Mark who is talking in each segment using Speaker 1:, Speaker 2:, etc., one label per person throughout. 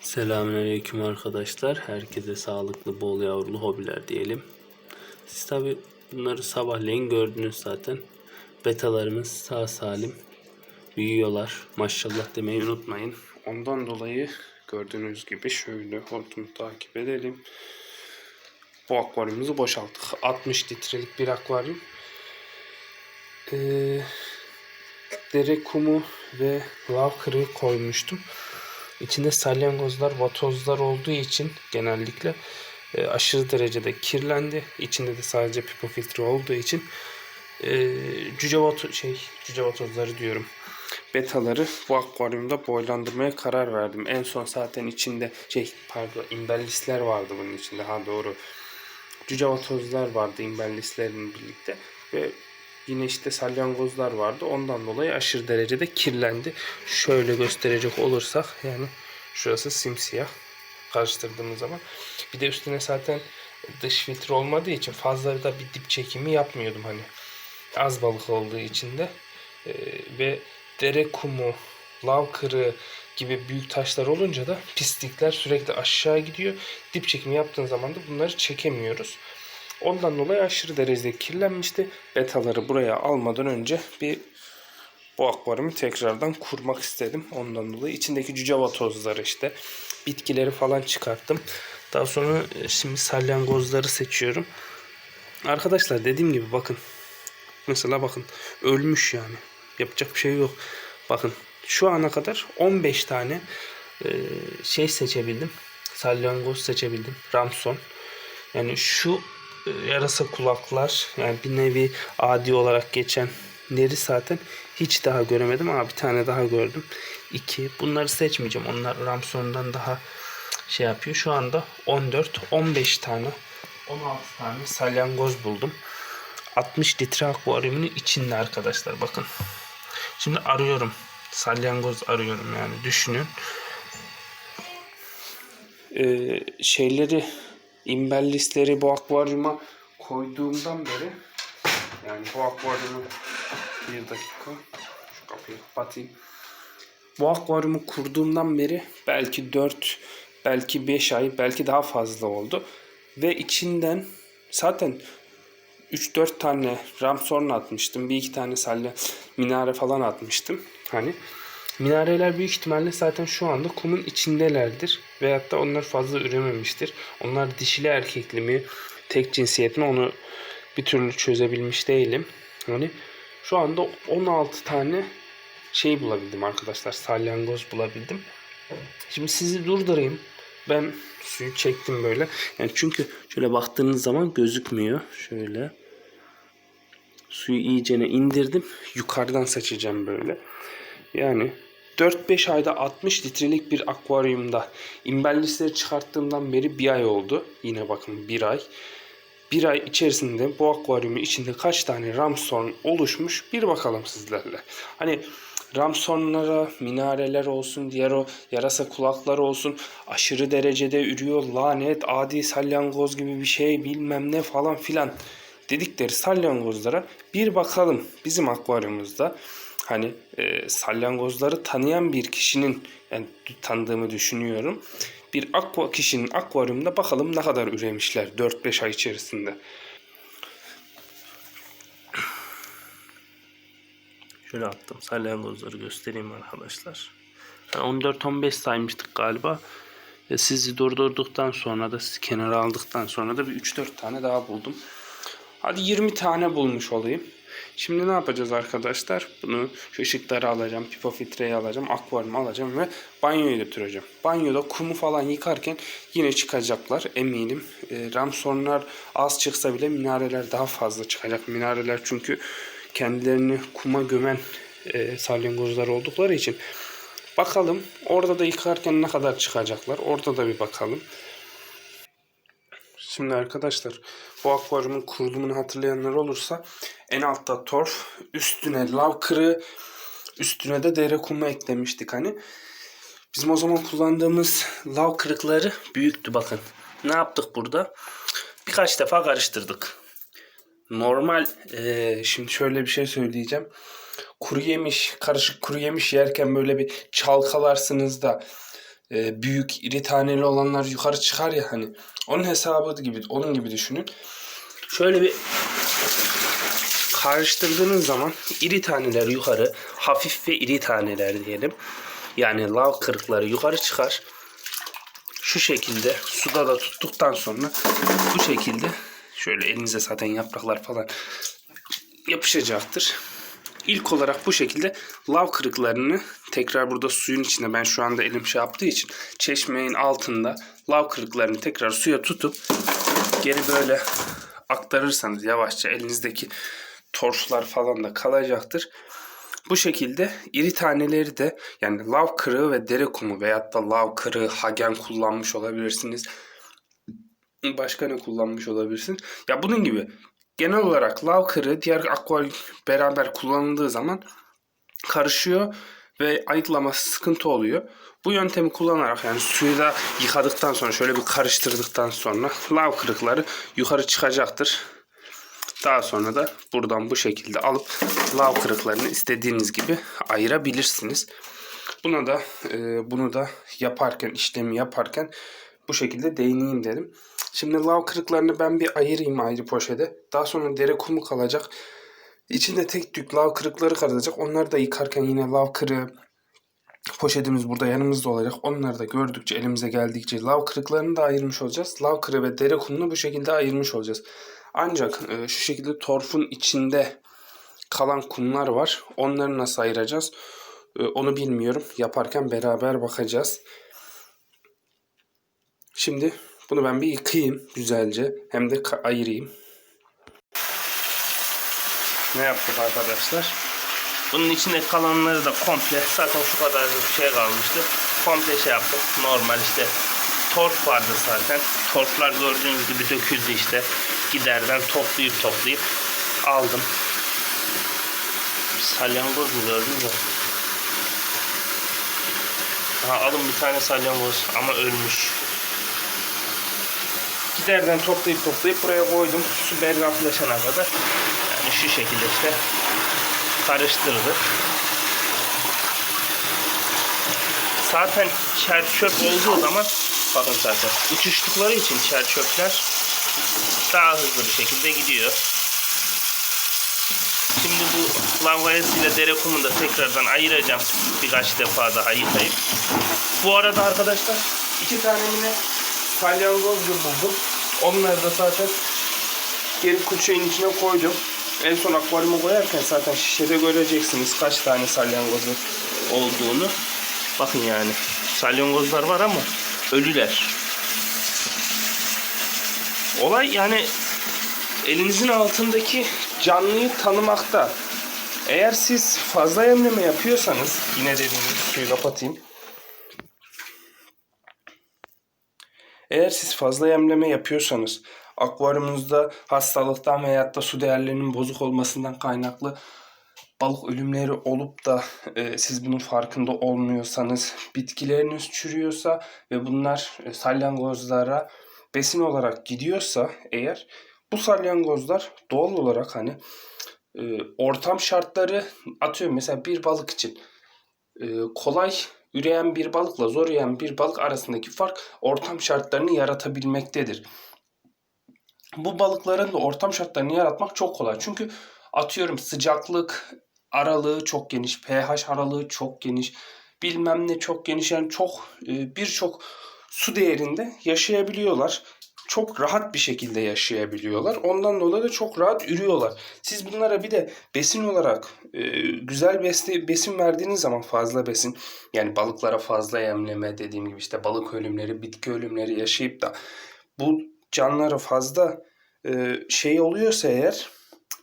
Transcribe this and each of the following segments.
Speaker 1: Selamünaleyküm arkadaşlar. Herkese sağlıklı, bol yavrulu hobiler diyelim. Siz tabi bunları sabahleyin gördünüz zaten. Betalarımız sağ salim büyüyorlar. Maşallah demeyi unutmayın. Ondan dolayı gördüğünüz gibi şöyle hortumu takip edelim. Bu akvaryumumuzu boşalttık. 60 litrelik bir akvaryum. Ee, dere kumu ve lav kırığı koymuştum. İçinde salyangozlar, vatozlar olduğu için genellikle e, aşırı derecede kirlendi. İçinde de sadece pipo filtre olduğu için e, cüce vato şey cüce vatozları diyorum. Betaları bu akvaryumda boylandırmaya karar verdim. En son zaten içinde şey pardon imbellisler vardı bunun içinde ha doğru. Cüce vatozlar vardı imbellislerin birlikte ve Yine işte salyangozlar vardı. Ondan dolayı aşırı derecede kirlendi. Şöyle gösterecek olursak yani şurası simsiyah karıştırdığımız zaman. Bir de üstüne zaten dış filtre olmadığı için fazla da bir dip çekimi yapmıyordum hani. Az balık olduğu için de Ee, ve dere kumu, lav kırığı gibi büyük taşlar olunca da pislikler sürekli aşağı gidiyor. Dip çekimi yaptığın zaman da bunları çekemiyoruz. Ondan dolayı aşırı derecede kirlenmişti. Betaları buraya almadan önce bir bu akvaryumu tekrardan kurmak istedim. Ondan dolayı içindeki cüceva tozları işte bitkileri falan çıkarttım. Daha sonra e, şimdi salyangozları seçiyorum. Arkadaşlar dediğim gibi bakın. Mesela bakın ölmüş yani. Yapacak bir şey yok. Bakın şu ana kadar 15 tane e, şey seçebildim. Salyangoz seçebildim. Ramson. Yani şu yarasa kulaklar yani bir nevi adi olarak geçenleri zaten hiç daha göremedim ama bir tane daha gördüm. İki. Bunları seçmeyeceğim. Onlar Ramson'dan daha şey yapıyor. Şu anda 14, 15 tane 16 tane salyangoz buldum. 60 litre akvaryumun içinde arkadaşlar bakın. Şimdi arıyorum. Salyangoz arıyorum yani düşünün. Ee, şeyleri imbellisleri bu akvaryuma koyduğumdan beri yani bu akvaryumu bir dakika şu kapıyı kapatayım. Bu akvaryumu kurduğumdan beri belki 4 belki 5 ay belki daha fazla oldu. Ve içinden zaten 3-4 tane ramsorn atmıştım. Bir iki tane salya minare falan atmıştım. Hani Minareler büyük ihtimalle zaten şu anda kumun içindelerdir. Veyahut da onlar fazla ürememiştir. Onlar dişili erkekli mi, tek cinsiyet mi onu bir türlü çözebilmiş değilim. Hani şu anda 16 tane şey bulabildim arkadaşlar. Salyangoz bulabildim. Şimdi sizi durdurayım. Ben suyu çektim böyle. Yani çünkü şöyle baktığınız zaman gözükmüyor. Şöyle. Suyu iyicene indirdim. Yukarıdan saçacağım böyle. Yani 4-5 ayda 60 litrelik bir akvaryumda imbellisleri çıkarttığımdan beri bir ay oldu. Yine bakın bir ay. Bir ay içerisinde bu akvaryumun içinde kaç tane ramson oluşmuş bir bakalım sizlerle. Hani ramsonlara, minareler olsun, diğer o yarasa kulakları olsun aşırı derecede ürüyor, lanet, adi salyangoz gibi bir şey bilmem ne falan filan dedikleri salyangozlara bir bakalım bizim akvaryumumuzda hani e, salyangozları tanıyan bir kişinin yani tanıdığımı düşünüyorum. Bir akva kişinin akvaryumunda bakalım ne kadar üremişler 4-5 ay içerisinde. Şöyle attım salyangozları göstereyim arkadaşlar. Yani 14-15 saymıştık galiba. E, sizi durdurduktan sonra da sizi kenara aldıktan sonra da bir 3-4 tane daha buldum. Hadi 20 tane bulmuş olayım. Şimdi ne yapacağız arkadaşlar? Bunu şu ışıkları alacağım, pipo filtreyi alacağım, akvaryumu alacağım ve banyoya götüreceğim. Banyoda kumu falan yıkarken yine çıkacaklar eminim. E, ramsonlar az çıksa bile minareler daha fazla çıkacak. Minareler çünkü kendilerini kuma gömen e, salyangozlar oldukları için. Bakalım orada da yıkarken ne kadar çıkacaklar. Orada da bir bakalım. Şimdi arkadaşlar bu akvaryumun kurulumunu hatırlayanlar olursa en altta torf, üstüne lav kırığı, üstüne de dere kumu eklemiştik hani. Bizim o zaman kullandığımız lav kırıkları büyüktü bakın. Ne yaptık burada? Birkaç defa karıştırdık. Normal e, şimdi şöyle bir şey söyleyeceğim. Kuru yemiş, karışık kuru yemiş yerken böyle bir çalkalarsınız da e, büyük iri taneli olanlar yukarı çıkar ya hani. Onun hesabı gibi onun gibi düşünün. Şöyle bir karıştırdığınız zaman iri taneler yukarı, hafif ve iri taneler diyelim. Yani lav kırıkları yukarı çıkar. Şu şekilde suda da tuttuktan sonra bu şekilde şöyle elinize zaten yapraklar falan yapışacaktır. İlk olarak bu şekilde lav kırıklarını tekrar burada suyun içinde ben şu anda elim şey yaptığı için çeşmenin altında lav kırıklarını tekrar suya tutup geri böyle aktarırsanız yavaşça elinizdeki torflar falan da kalacaktır. Bu şekilde iri taneleri de yani lav kırığı ve dere kumu veyahut da lav kırığı hagen kullanmış olabilirsiniz. Başka ne kullanmış olabilirsin? Ya bunun gibi genel olarak lav kırığı diğer akvaryum beraber kullanıldığı zaman karışıyor ve ayıklaması sıkıntı oluyor. Bu yöntemi kullanarak yani suyu da yıkadıktan sonra şöyle bir karıştırdıktan sonra lav kırıkları yukarı çıkacaktır. Daha sonra da buradan bu şekilde alıp lav kırıklarını istediğiniz gibi ayırabilirsiniz. Buna da e, bunu da yaparken işlemi yaparken bu şekilde değineyim dedim. Şimdi lav kırıklarını ben bir ayırayım ayrı poşete. Daha sonra dere kumu kalacak. İçinde tek tük lav kırıkları kalacak. Onları da yıkarken yine lav kırığı poşetimiz burada yanımızda olacak. Onları da gördükçe elimize geldikçe lav kırıklarını da ayırmış olacağız. Lav kırığı ve dere kumunu bu şekilde ayırmış olacağız. Ancak e, şu şekilde torfun içinde kalan kumlar var. Onları nasıl ayıracağız? E, onu bilmiyorum. Yaparken beraber bakacağız. Şimdi bunu ben bir yıkayayım güzelce. Hem de ayırayım. Ne yaptık arkadaşlar? Bunun içinde kalanları da komple zaten şu kadar bir şey kalmıştı. Komple şey yaptık. Normal işte torf vardı zaten. Torflar gördüğünüz gibi döküldü işte. Giderden toplayıp toplayıp aldım. Salyangoz mu gördünüz mü? Aha, alın bir tane salyangoz ama ölmüş. Giderden toplayıp toplayıp buraya koydum. Su berraklaşana kadar. Yani şu şekilde işte karıştırdık. Zaten çer çöp olduğu zaman bakın zaten uçuştukları için çer çöpler daha hızlı bir şekilde gidiyor. Şimdi bu lavayasıyla dere kumunu da tekrardan ayıracağım birkaç defa daha yıkayıp. Bu arada arkadaşlar iki tane yine salyangoz buldum. Onları da zaten geri kuşağın içine koydum. En son akvaryuma koyarken zaten şişede göreceksiniz kaç tane salyangozun olduğunu. Bakın yani salyangozlar var ama ölüler. Olay yani elinizin altındaki canlıyı tanımakta. Eğer siz fazla yemleme yapıyorsanız yine dediğim gibi suyu kapatayım. Eğer siz fazla yemleme yapıyorsanız akvaryumunuzda hastalıktan veyahut da su değerlerinin bozuk olmasından kaynaklı balık ölümleri olup da e, siz bunun farkında olmuyorsanız, bitkileriniz çürüyorsa ve bunlar e, salyangozlara besin olarak gidiyorsa eğer bu salyangozlar doğal olarak hani e, ortam şartları atıyorum mesela bir balık için e, kolay üreyen bir balıkla zor üreyen bir balık arasındaki fark ortam şartlarını yaratabilmektedir. Bu balıkların da ortam şartlarını yaratmak çok kolay. Çünkü atıyorum sıcaklık aralığı çok geniş, pH aralığı çok geniş, bilmem ne çok geniş yani çok e, birçok su değerinde yaşayabiliyorlar. Çok rahat bir şekilde yaşayabiliyorlar. Ondan dolayı da çok rahat ürüyorlar. Siz bunlara bir de besin olarak e, güzel besle, besin verdiğiniz zaman fazla besin yani balıklara fazla yemleme dediğim gibi işte balık ölümleri, bitki ölümleri yaşayıp da bu canlılara fazla e, şey oluyorsa eğer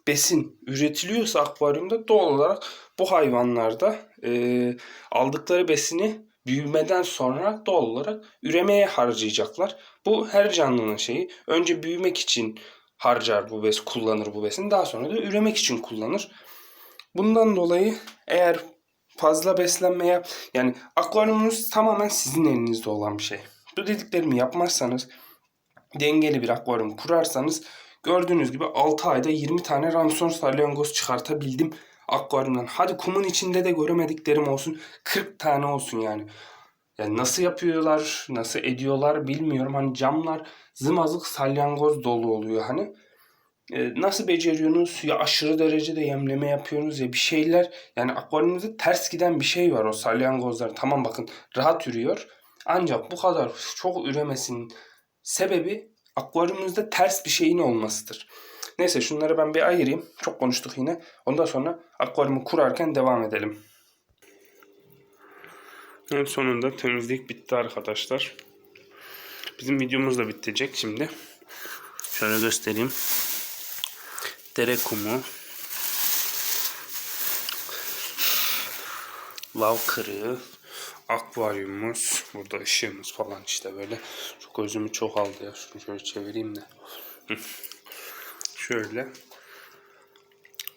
Speaker 1: besin üretiliyorsa akvaryumda doğal olarak bu hayvanlarda e, aldıkları besini büyümeden sonra doğal olarak üremeye harcayacaklar. Bu her canlının şeyi. Önce büyümek için harcar bu besin, kullanır bu besin. Daha sonra da üremek için kullanır. Bundan dolayı eğer fazla beslenmeye yani akvaryumunuz tamamen sizin elinizde olan bir şey. Bu dediklerimi yapmazsanız dengeli bir akvaryum kurarsanız gördüğünüz gibi 6 ayda 20 tane ramson salyangoz çıkartabildim akvaryumdan. Hadi kumun içinde de göremediklerim olsun 40 tane olsun yani. Yani nasıl yapıyorlar, nasıl ediyorlar bilmiyorum. Hani camlar zımazık salyangoz dolu oluyor hani. E, nasıl beceriyorsunuz? Ya aşırı derecede yemleme yapıyorsunuz ya bir şeyler. Yani akvaryumda ters giden bir şey var o salyangozlar. Tamam bakın rahat yürüyor. Ancak bu kadar çok üremesinin sebebi akvaryumunuzda ters bir şeyin olmasıdır. Neyse şunları ben bir ayırayım. Çok konuştuk yine. Ondan sonra akvaryumu kurarken devam edelim. En sonunda temizlik bitti arkadaşlar. Bizim videomuz da bitecek şimdi. Şöyle göstereyim. Dere kumu. Lav kırığı. Akvaryumumuz. Burada ışığımız falan işte böyle. Çok özümü çok aldı ya. Şunu şöyle çevireyim de. Şöyle.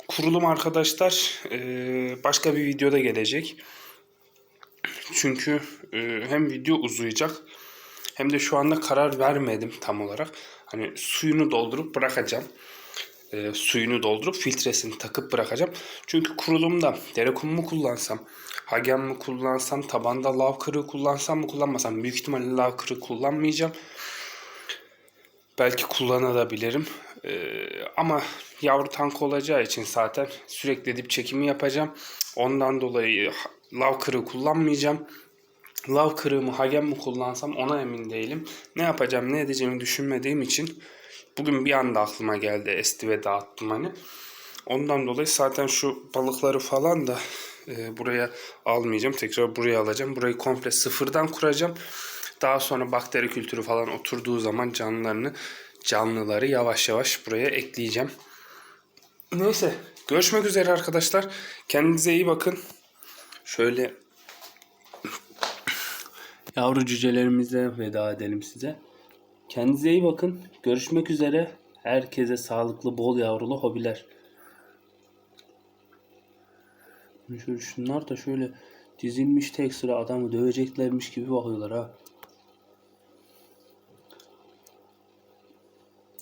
Speaker 1: Kurulum arkadaşlar eee, başka bir videoda gelecek. Çünkü e, hem video uzayacak hem de şu anda karar vermedim tam olarak. Hani suyunu doldurup bırakacağım. E, suyunu doldurup filtresini takıp bırakacağım. Çünkü kurulumda dere kumu mu kullansam, hagen mi kullansam, tabanda lav kırığı kullansam mı kullanmasam büyük ihtimalle lav kırığı kullanmayacağım. Belki kullanabilirim. Ee, ama yavru tank olacağı için zaten sürekli dip çekimi yapacağım. Ondan dolayı lav kırığı kullanmayacağım. Lav kırığı mı hagen mi kullansam ona emin değilim. Ne yapacağım ne edeceğimi düşünmediğim için bugün bir anda aklıma geldi esti ve dağıttım hani. Ondan dolayı zaten şu balıkları falan da e, buraya almayacağım. Tekrar buraya alacağım. Burayı komple sıfırdan kuracağım. Daha sonra bakteri kültürü falan oturduğu zaman canlılarını canlıları yavaş yavaş buraya ekleyeceğim. Neyse görüşmek üzere arkadaşlar. Kendinize iyi bakın. Şöyle yavru cücelerimizle veda edelim size. Kendinize iyi bakın. Görüşmek üzere. Herkese sağlıklı, bol yavrulu hobiler. Şunlar da şöyle dizilmiş tek sıra adamı döveceklermiş gibi bakıyorlar ha.